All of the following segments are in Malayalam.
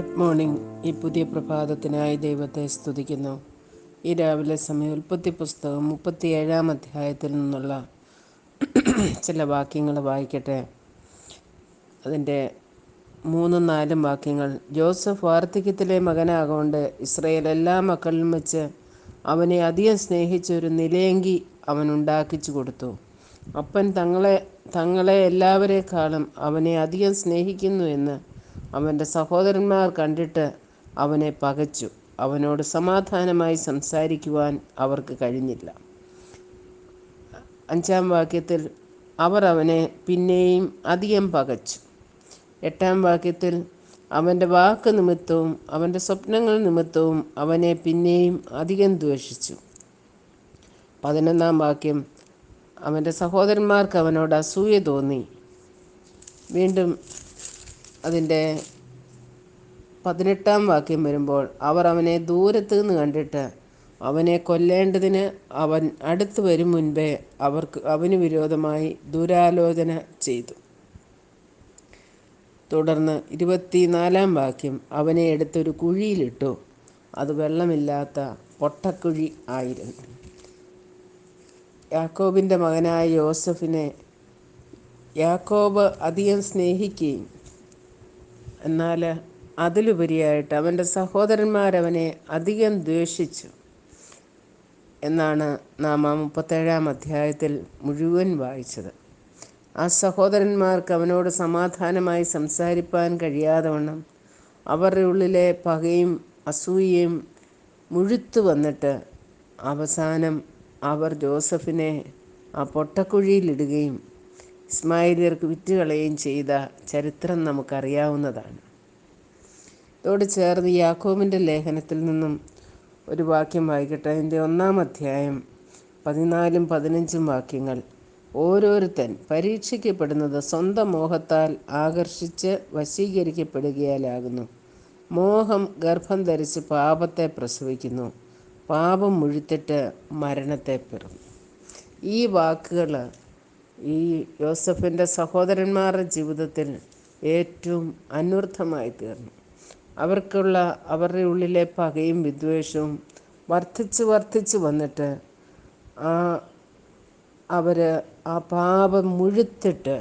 മോർണിംഗ് ഈ പുതിയ പ്രഭാതത്തിനായി ദൈവത്തെ സ്തുതിക്കുന്നു. ഈ രാവിലെ സമയം ഉൽപ്പത്തി പുസ്തകം മുപ്പത്തിയേഴാം അധ്യായത്തിൽ നിന്നുള്ള ചില വാക്യങ്ങൾ വായിക്കട്ടെ. അതിന്റെ മൂന്നും നാലും വാക്യങ്ങൾ. ജോസഫ് വാർദ്ധക്യത്തിലെ മകനാകൊണ്ട് ഇസ്രയേൽ എല്ലാ മക്കളിലും വെച്ച് അവനെ അധികം സ്നേഹിച്ച ഒരു നിലയെങ്കി അവൻ ഉണ്ടാക്കിച്ചു കൊടുത്തു. അപ്പൻ തങ്ങളെ തങ്ങളെ എല്ലാവരെക്കാളും അവനെ അധികം സ്നേഹിക്കുന്നു എന്ന് അവന്റെ സഹോദരന്മാർ കണ്ടിട്ട് അവനെ പകച്ചു. അവനോട് സമാധാനമായി സംസാരിക്കുവാൻ അവർക്ക് കഴിഞ്ഞില്ല. അഞ്ചാം വാക്യത്തിൽ അവർ അവനെ പിന്നെയും അധികം പകച്ചു. എട്ടാം വാക്യത്തിൽ അവന്റെ വാക്ക് നിമിത്തവും അവന്റെ സ്വപ്നങ്ങൾ നിമിത്തവും അവനെ പിന്നെയും അധികം ദ്വേഷിച്ചു. പതിനൊന്നാം വാക്യം അവന്റെ സഹോദരന്മാർക്ക് അവനോട് അസൂയ തോന്നി. വീണ്ടും അതിന്റെ പതിനെട്ടാം വാക്യം വരുമ്പോൾ അവർ അവനെ ദൂരത്ത് നിന്ന് കണ്ടിട്ട് അവനെ കൊല്ലേണ്ടതിന് അവൻ അടുത്ത് വരും മുൻപേ അവർക്ക് അവന് വിരോധമായി ദുരാലോചന ചെയ്തു. തുടർന്ന് ഇരുപത്തിനാലാം വാക്യം അവനെ എടുത്തൊരു കുഴിയിലിട്ടു. അത് വെള്ളമില്ലാത്ത പൊട്ടക്കുഴി ആയിരുന്നു. യാക്കോബിന്റെ മകനായ യോസഫിനെ യാക്കോബ് അധികം സ്നേഹിക്കുകയും എന്നാൽ അതിലുപരിയായിട്ട് അവന്റെ സഹോദരന്മാരവനെ അധികം ദ്വേഷിച്ചു. എന്നാണ് നാം ആ മുപ്പത്തേഴാം അധ്യായത്തിൽ മുഴുവൻ വായിച്ചത്. ആ സഹോദരന്മാർക്ക് അവനോട് സമാധാനമായി സംസാരിപ്പാൻ കഴിയാതെ വണ്ണം അവരുടെ ഉള്ളിലെ പകയും അസൂയയും മുഴുത്തു വന്നിട്ട് അവസാനം അവർ ജോസഫിനെ ആ പൊട്ടക്കുഴിയിലിടുകയും ഇസ്മായിലിയർക്ക് വിറ്റുകളയുകയും ചെയ്ത ചരിത്രം നമുക്കറിയാവുന്നതാണ്. ഇതോട് ചേർന്ന് യാക്കോബിന്റെ ലേഖനത്തിൽ നിന്നും ഒരു വാക്യം വായിക്കട്ടെ. അതിന്റെ ഒന്നാം അധ്യായം പതിനാലും പതിനഞ്ചും വാക്യങ്ങൾ. ഓരോരുത്തൻ പരീക്ഷിക്കപ്പെടുന്നത് സ്വന്തം മോഹത്താൽ ആകർഷിച്ച് വശീകരിക്കപ്പെടുകയാലാകുന്നു. മോഹം ഗർഭം ധരിച്ച് പാപത്തെ പ്രസവിക്കുന്നു. പാപം മുഴുത്തിട്ട് മരണത്തെ പിറന്നു. ഈ വാക്കുകൾ ഈ യോസഫിന്റെ സഹോദരന്മാരുടെ ജീവിതത്തിൽ ഏറ്റവും അന്വർത്ഥമായി തീർന്നു. അവർക്കുള്ള അവരുടെ ഉള്ളിലെ പകയും വിദ്വേഷവും വർദ്ധിച്ച് വർദ്ധിച്ച് വന്നിട്ട് ആ അവർ ആ പാപം മുഴുത്തിട്ട്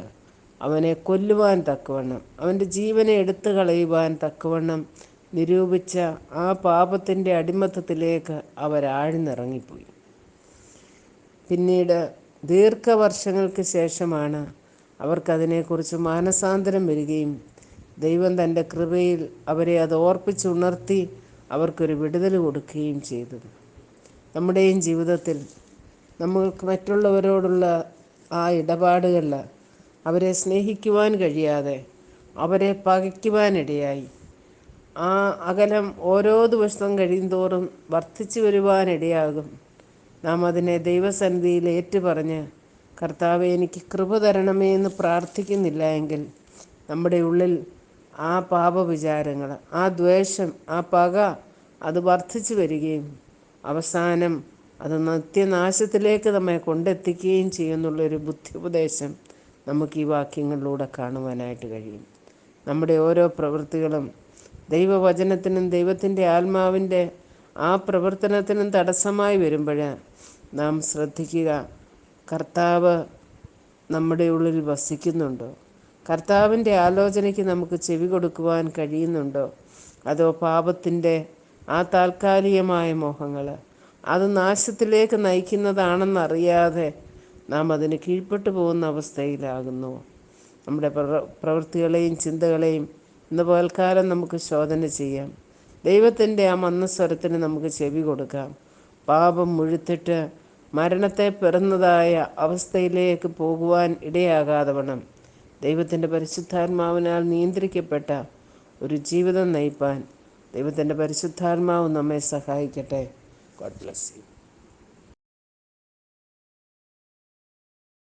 അവനെ കൊല്ലുവാൻ തക്കവണ്ണം അവന്റെ ജീവനെ എടുത്തു കളയുവാൻ തക്കവണ്ണം നിരൂപിച്ച ആ പാപത്തിന്റെ അടിമത്തത്തിലേക്ക് അവരാഴ്ന്നിറങ്ങിപ്പോയി. പിന്നീട് ദീർഘവർഷങ്ങൾക്ക് ശേഷമാണ് അവർക്കതിനെക്കുറിച്ച് മാനസാന്തരം വരികയും ദൈവം തന്റെ കൃപയിൽ അവരെ അത് ഓർപ്പിച്ചുണർത്തി അവർക്കൊരു വിടുതൽ കൊടുക്കുകയും ചെയ്തത്. നമ്മുടെയും ജീവിതത്തിൽ നമ്മൾക്ക് മറ്റുള്ളവരോടുള്ള ആ ഇടപാടുകളിൽ അവരെ സ്നേഹിക്കുവാൻ കഴിയാതെ അവരെ പകയ്ക്കുവാനിടയായി. ആ അകലം ഓരോ ദിവസം കഴിയുന്തോറും വർദ്ധിച്ചു വരുവാനിടയാകും. നാം അതിനെ ദൈവസന്നിധിയിൽ ഏറ്റുപറഞ്ഞ് കർത്താവെ എനിക്ക് കൃപ തരണമേ എന്ന് പ്രാർത്ഥിക്കുന്നില്ല എങ്കിൽ നമ്മുടെ ഉള്ളിൽ ആ പാപവിചാരങ്ങൾ ആ ദ്വേഷം ആ പക അത് വർദ്ധിച്ചു വരികയും അവസാനം അത് നിത്യനാശത്തിലേക്ക് നമ്മെ കൊണ്ടെത്തിക്കുകയും ചെയ്യുന്നുള്ളൊരു ബുദ്ധിപദേശം നമുക്ക് ഈ വാക്യങ്ങളിലൂടെ കാണുവാനായിട്ട് കഴിയും. നമ്മുടെ ഓരോ പ്രവൃത്തികളും ദൈവവചനത്തിനും ദൈവത്തിന്റെ ആത്മാവിന്റെ ആ പ്രവർത്തനത്തിനും തടസ്സമായി വരുമ്പോൾ നാം ശ്രദ്ധിക്കുക. കർത്താവ് നമ്മുടെ ഉള്ളിൽ വസിക്കുന്നുണ്ടോ? കർത്താവിന്റെ ആലോചനയ്ക്ക് നമുക്ക് ചെവി കൊടുക്കുവാൻ കഴിയുന്നുണ്ടോ? അതോ പാപത്തിന്റെ ആ താൽക്കാലികമായ മോഹങ്ങൾ അത് നാശത്തിലേക്ക് നയിക്കുന്നതാണെന്നറിയാതെ നാം അതിന് കീഴ്പ്പെട്ടു പോകുന്ന അവസ്ഥയിലാകുന്നു. നമ്മുടെ പ്രവൃത്തികളെയും ചിന്തകളെയും ഇന്ന് പകൽക്കാലം നമുക്ക് ശോധന ചെയ്യാം. ദൈവത്തിന്റെ ആ മന്നസ്വരത്തിന് നമുക്ക് ചെവി കൊടുക്കാം. പാപം മുഴുത്തിട്ട് മരണത്തെ പിറന്നതായ അവസ്ഥയിലേക്ക് പോകുവാൻ ഇടയാകാതെ വണ്ണം. ദൈവത്തിന്റെ പരിശുദ്ധാത്മാവിനാൽ നിയന്ത്രിക്കപ്പെട്ട ഒരു ജീവിതം നയിപ്പാൻ ദൈവത്തിന്റെ പരിശുദ്ധാത്മാവ് നമ്മെ സഹായിക്കട്ടെ. God bless you